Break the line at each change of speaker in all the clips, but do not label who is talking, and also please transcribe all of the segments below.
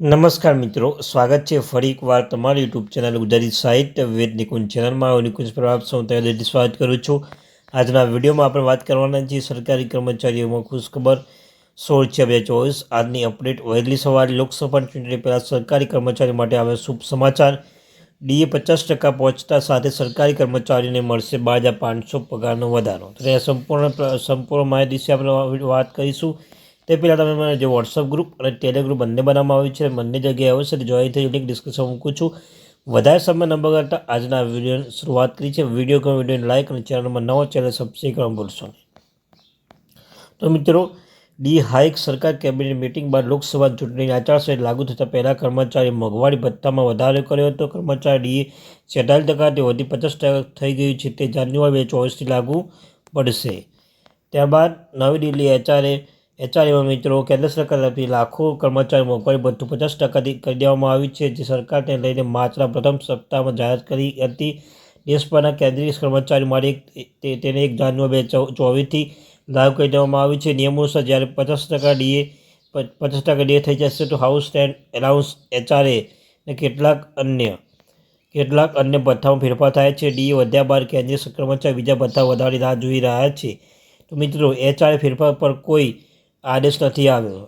નમસ્કાર મિત્રો, સ્વાગત છે ફરી એકવાર તમારી યુટ્યુબ ચેનલ ગુજરાતી સાહિત્ય વેદ નિકુંજ ચેનલમાં. હું નિકુંજ પ્રભાવ હું ત્યારે સ્વાગત કરું છું. આજના વિડીયોમાં આપણે વાત કરવાના છીએ સરકારી કર્મચારીઓમાં ખુશખબર સોળ છે બે ચોવીસ. આજની અપડેટ વહેલી સવારે લોકસભા ચૂંટણી પહેલાં સરકારી કર્મચારી માટે આવે શુભ સમાચાર. ડીએ પચાસ ટકા પહોંચતા સાથે સરકારી કર્મચારીને મળશે બાર હજાર પાંચસો પગારનો વધારો. તો સંપૂર્ણ સંપૂર્ણ માહિતી આપણે વાત કરીશું. તે પહેલાં તમે મને જે વોટ્સઅપ ગ્રુપ અને ટેલિગ્રુપ બંને બનાવવામાં આવ્યું છે, બંને જગ્યાએ અવશ્ય જોઈન થઈ લિંક ડિસ્ક્રિપ્શન મૂકું છું. વધારે સમય નંબર કરતાં આજના વિડીયોની શરૂઆત કરી છે. વીડિયો ગમે વિડીયોને લાઇક અને ચેનલમાં નવો ચેનલ સબસ્ક્રાઈબ કરવા ભૂલશો તો મિત્રો, ડી હાઇક સરકાર કેબિનેટ મિટિંગ બાદ લોકસભા ચૂંટણીની આચારસંહિતા લાગુ થતાં પહેલાં કર્મચારી મોંઘવારી ભથ્થામાં વધારો કર્યો હતો. કર્મચારી ડીએ છેતાલીસ ટકાથી વધી પચાસ ટકા થઈ ગયું છે. તે જાન્યુઆરી બે ચોવીસથી લાગુ પડશે. ત્યારબાદ નવી દિલ્હી એચઆરએ એચઆરએમાં મિત્રો કેન્દ્ર સરકાર તરફથી લાખો કર્મચારી મોંઘવારી ભથ્થું પચાસ ટકાથી કરી દેવામાં આવ્યું છે. જે સરકારને લઈને માર્ચના પ્રથમ સપ્તાહમાં જાહેરાત કરી હતી. દેશભરના કેન્દ્રીય કર્મચારી માટે તેને એક જાન્યુઆરી બે ચોવીસથી લાગુ કરી દેવામાં આવી છે. નિયમો અનુસાર જ્યારે પચાસ ટકા ડીએ પચાસ ટકા ડીએ થઈ જશે તો હાઉસ સ્ટેન્ડ એલાઉન્સ એચઆરએ અને કેટલાક અન્ય કેટલાક અન્ય ભથ્થામાં ફેરફાર થાય છે. ડીએ વધ્યા બાદ કેન્દ્રીય કર્મચારી બીજા ભથ્થા વધારી રાહ જોઈ રહ્યા છે. તો મિત્રો, એચઆરએ ફેરફાર પર કોઈ આદેશ નથી આવ્યો.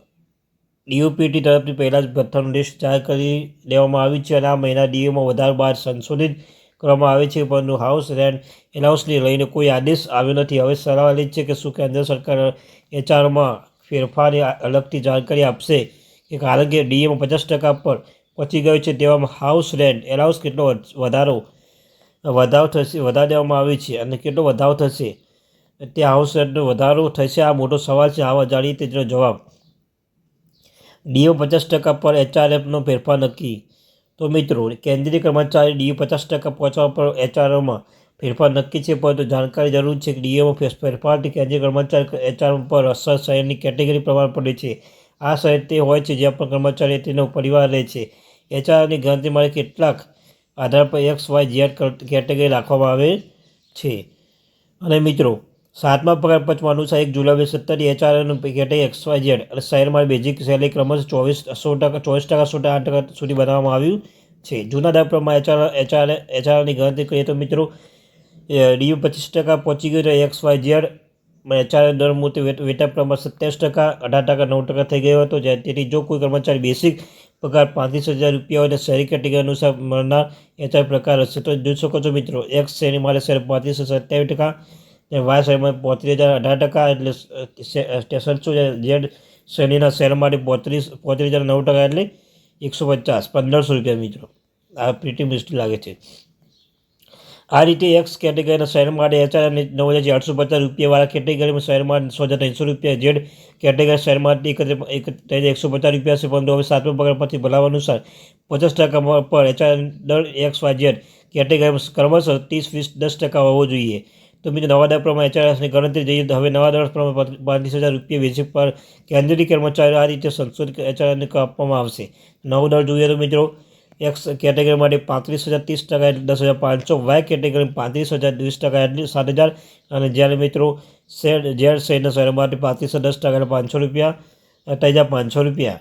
ડીયુપીટી તરફથી પહેલાં જ ભથ્થાનું લિસ્ટ જાહેર કરી દેવામાં આવ્યું છે અને આ મહિના ડીયુમાં વધારે બાદ સંશોધિત કરવામાં આવે છે, પરંતુ હાઉસ રેન્ટ એલાઉન્સને લઈને કોઈ આદેશ આવ્યો નથી. હવે સલાહ છે કે શું કેન્દ્ર સરકાર એચઆરમાં ફેરફારની અલગથી જાણકારી આપશે કે કારણ કે ડીએમાં પચાસ ટકા પર પહોંચી ગયો છે, તેવામાં હાઉસ રેન્ટ એલાઉન્સ કેટલો વધારો વધારો થશે, વધારી દેવામાં આવ્યો છે અને કેટલો વધારો થશે તે હાઉસ વધારો થશે. આ મોટો સવાલ છે. આવા જાણીએ તેનો જવાબ. ડીઓ પચાસ ટકા પર એચઆરએફનો ફેરફાર નક્કી. તો મિત્રો, કેન્દ્રીય કર્મચારી ડીઓ પચાસ ટકા પહોંચવા પર એચઆરઓમાં ફેરફાર નક્કી છે, પરંતુ જાણકારી જરૂર છે કે ડીઓમાં ફેરફારથી કેન્દ્રીય કર્મચારી એચઆર પર અસર શહેરની કેટેગરી પ્રમાણે પડે છે. આ શહેર તે હોય છે જ્યાં પણ કર્મચારી તેનો પરિવાર રહે છે. એચઆરની ગણતરી માટે કેટલાક આધાર પર એક્સ, વાય, ઝેડ કેટેગરી રાખવામાં આવે છે. અને મિત્રો સાતમા પગાર પંચમાં અનુસાર એક જુલાઈ બે સત્તરથી એચઆરએનું કેટેગરી એક્સ વાય ઝેડ અને શહેરમાં બેઝિક સેલેરી ક્રમશ ચોવીસ સો ટકા, ચોવીસ ટકા સો આઠ ટકા સુધી બનાવવામાં આવ્યું છે. જૂના દર પ્રમાણે એચઆર એચઆર એચઆરની ગણતરી કરીએ તો મિત્રો ડીયુ પચીસ ટકા પહોંચી ગયું એક્સ વાય ઝેડ એચઆર દર મૂર્તિ વેટા પ્રમાણ સત્યાવીસ ટકા, અઢાર ટકા, નવ ટકા થઈ ગયો હતો. તેથી જો કોઈ કર્મચારી બેસિક પગાર પાંત્રીસ હજાર રૂપિયા હોય તો શહેરી કેટેગરી અનુસાર મળનાર એચઆર પ્રકાર હશે. તો જોઈ શકો છો મિત્રો એક્સ શ્રેણી માટે શહેર પાંત્રીસ સત્યાવીસ ટકા વાય શહેરમાં પોત્રીસ હજાર અઢાર ટકા એટલે સ્ટેશન શું છે? ઝેડ શ્રેણીના શેર માટે પોત્રીસ પોત્રીસ હજાર નવ ટકા એટલે એકસો પચાસ, પંદરસો રૂપિયા મિત્રો. આ પ્રીટી મિસ્ટી લાગે છે. આ રીતે એક્સ કેટેગરીના શહેરમાં માટે એચઆર અને નવ હજાર આઠસો પચાસ રૂપિયાવાળા કેટેગરીમાં શહેરમાં સો હજાર ત્રણસો રૂપિયા, જેડ કેટેગરી શહેર માટે એક એકસો પચાસ રૂપિયા છે, પરંતુ હવે સાતમા પગાર પછી ભલાવા અનુસાર પચાસ ટકા પર એચઆર દર એક્સ વાય જેડ કેટેગરીમાં ક્રમશઃ ત્રીસ, વીસ, દસ ટકા હોવો જોઈએ. તો મિત્રો નવા દર પ્રમાણે એચઆરએસની ગણતરી જઈએ તો હવે નવા દર પ્રમાણે પાંત્રીસ હજાર રૂપિયા વેચી પર કેન્દ્રીય કર્મચારીઓ આ રીતે સંશોધિત એચઆરએસને આપવામાં આવશે. નવો દર જોઈએ તો મિત્રો એક્સ કેટેગરી માટે પાંત્રીસ હજાર ત્રીસ ટકા એટલે દસ હજાર પાંચસો વાય કેટેગરી પાંત્રીસ હજાર ત્રીસ ટકા એટલે સાત હજાર અને જ્યારે મિત્રો શેર ઝેડ શેરના શહેર માટે પાંત્રીસો દસ ટકા એટલે પાંચસો રૂપિયા, અઠાઈ હજાર પાંચસો રૂપિયા.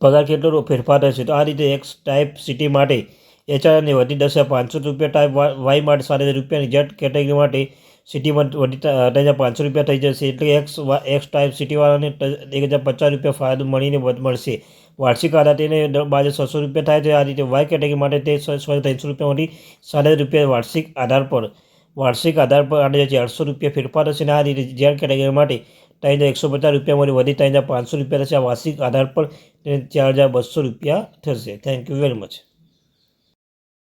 પગાર કેટલો ફેરફાર થશે? તો આ રીતે એક્સ ટાઈપ સિટી માટે એચઆરની વધી દસ હજાર પાંચસો રૂપિયા ટાઈપ વાય માટે સાત હજાર રૂપિયાની જેટ કેટેગરી માટે સિટીમાં વધી અઢાર હજાર પાંચસો રૂપિયા થઈ જશે. એટલે એક્સ એક્સ ટાઈપ સિટીવાળાને એક હજાર પચાસ રૂપિયા ફાયદો મળીને મળશે. વાર્ષિક આધાર તેને બાજુ છસો રૂપિયા થાય છે. આ રીતે વાય કેટેગરી માટે તે ત્રણસો રૂપિયામાંથી હજાર રૂપિયા વાર્ષિક આધાર પર. વાર્ષિક આધાર પર આઠ હજાર ચારસો રૂપિયા ફેરફાર થશે અને આ રીતે જેડ કેટેગરી માટે ત્રણ હજાર એકસો પચાસ રૂપિયામાંથી વધી ત્રણ હજાર પાંચસો રૂપિયા થશે. આ વાર્ષિક આધાર પર ચાર હજાર બસો રૂપિયા થશે. Thank you very much